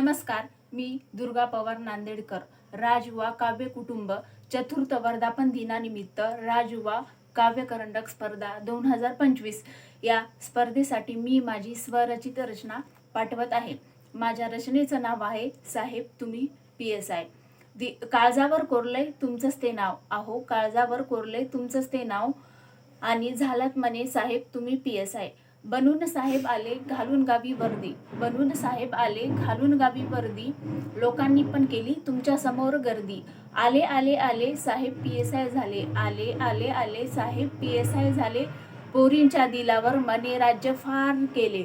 नमस्कार मी दुर्गा पवार नांदेडकर. राजवा काव्य कुटुंब चतुर्थ वर्धापन दिनानिमित्त राजवा काव्य करंडक स्पर्धा दोन हजार पंचवीस या स्पर्धेसाठी मी माझी स्वरचित रचना पाठवत आहे. माझ्या रचनेचं नाव आहे साहेब तुम्ही पी एस आय. दि काळजावर कोरले तुमचंच ते नाव. आहो काळजावर कोरले तुमचंच ते नाव आणि झालात म्हणे साहेब तुम्ही पी एस आय. बनून साहेब आले घालून गावी वर्दी. बनून साहेब आले घालून गावी वर्दी. लोकांनी पण केली तुमच्यासमोर गर्दी. आले आले आले साहेब पी एस आय झाले. आले आले आले साहेब पी एस आय झाले. पोरींच्या दिलावर मने राज्य फार केले.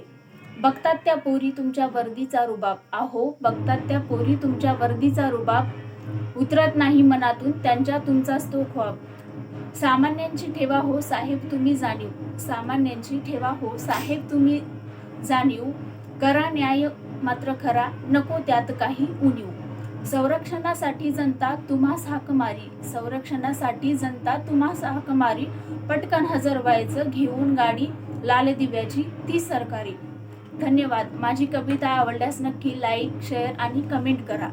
बघतात त्या पोरी तुमच्या वर्दीचा रुबाब. आहो बघतात त्या पोरी तुमच्या वर्दीचा रुबाब. उतरत नाही मनातून त्यांच्या तुमचाच तो ख्वाब. सामान्यांची ठेवा हो साहेब तुम्ही जाणीव. सामान्यांची ठेवा हो साहेब तुम्ही जाणीव. करा न्याय मात्र खरा नको त्यात काही उणीव. संरक्षणासाठी जनता तुम्हास हाक मारी. संरक्षणासाठी जनता तुम्हास हाक मारी. पटकन हजर व्हायचं घेऊन गाडी लाल दिव्याची ती सरकारी. धन्यवाद. माझी कविता आवडल्यास नक्की लाईक शेअर आणि कमेंट करा.